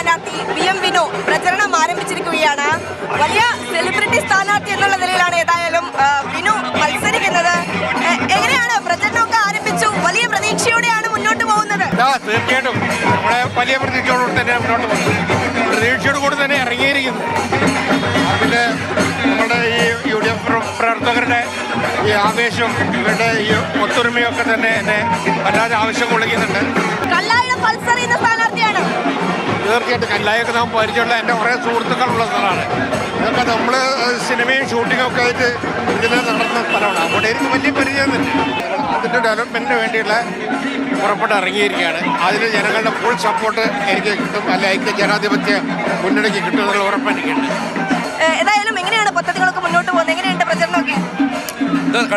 സ്ഥാനാർത്ഥി V M Vinu പ്രചരണം ആരംഭിച്ചിരിക്കുകയാണ്. വലിയ സെലിബ്രിറ്റി സ്ഥാനാർത്ഥി എന്നുള്ള നിലയിലാണ് ഏതായാലും വിനു മത്സരിക്കുന്നത്. എങ്ങനെയാണ് പ്രചരണമൊക്കെ ആരംഭിച്ചു? വലിയ പ്രതീക്ഷയോടെയാണ് മുന്നോട്ട് പോകുന്നത്. തീർച്ചയായിട്ടും. നമ്മുടെ വലിയ പ്രതീക്ഷയോടുകൂടി തന്നെ മുന്നോട്ട് പോകുന്നു പ്രതീക്ഷയോട് കൂടി തന്നെ ഇറങ്ങിയിരിക്കുന്നു. അതിന്റെ നമ്മുടെ ഈ യു ഡി എഫ് പ്രവർത്തകരുടെ ഈ ആവേശം ഇവരുടെ ഈ ഒത്തൊരുമയൊക്കെ തന്നെ എന്നെ വല്ലാതെ ആവശ്യം കൊള്ളിക്കുന്നുണ്ട്. കല്ലായിരം തീർച്ചയായിട്ടും കല്ലായൊക്കെ നമ്മൾ പരിചയമുള്ള എന്റെ കുറേ സുഹൃത്തുക്കളുള്ള സ്ഥലമാണ്. ഇതൊക്കെ നമ്മൾ സിനിമയും ഷൂട്ടിങ്ങും ഒക്കെ ആയിട്ട് ഇതിൽ നടന്ന സ്ഥലമാണ്. അവിടെ എനിക്ക് വലിയ പരിചയം തന്നെ അതിന്റെ ഡെവലപ്മെന്റിന് വേണ്ടിയുള്ള പുറപ്പെട്ട് ഇറങ്ങിയിരിക്കുകയാണ്. അതിന് ജനങ്ങളുടെ ഫുൾ സപ്പോർട്ട് എനിക്ക് കിട്ടും. അല്ല ഐക്യ ജനാധിപത്യ മുന്നണിക്ക് കിട്ടുമെന്നുള്ള ഉറപ്പെനിക്കുണ്ട് ഏതായാലും എങ്ങനെയാണ് പദ്ധതികളൊക്കെ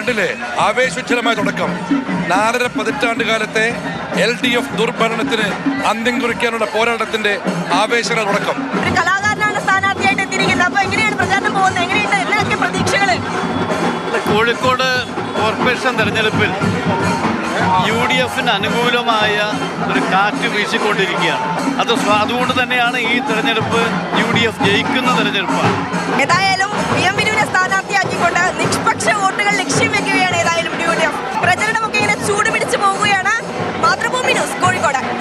കണ്ടില്ലേ ആവേശോജ്വലമായ തുടക്കം. നാലര പതിറ്റാണ്ട് കാലത്തെ എൽ ഡി എഫ് ദുർഭരണത്തിന് അന്ത്യം കുറിക്കാനുള്ള പോരാട്ടത്തിന്റെ ആവേശന തുടക്കം. കോഴിക്കോട് കോർപ്പറേഷൻ തെരഞ്ഞെടുപ്പിൽ യു ഡി എഫിന് അനുകൂലമായ ഒരു കാറ്റ് വീശിക്കൊണ്ടിരിക്കുകയാണ്. അത് അതുകൊണ്ട് തന്നെയാണ് ഈ തെരഞ്ഞെടുപ്പ് യു ഡി എഫ് ജയിക്കുന്ന തെരഞ്ഞെടുപ്പാണ്.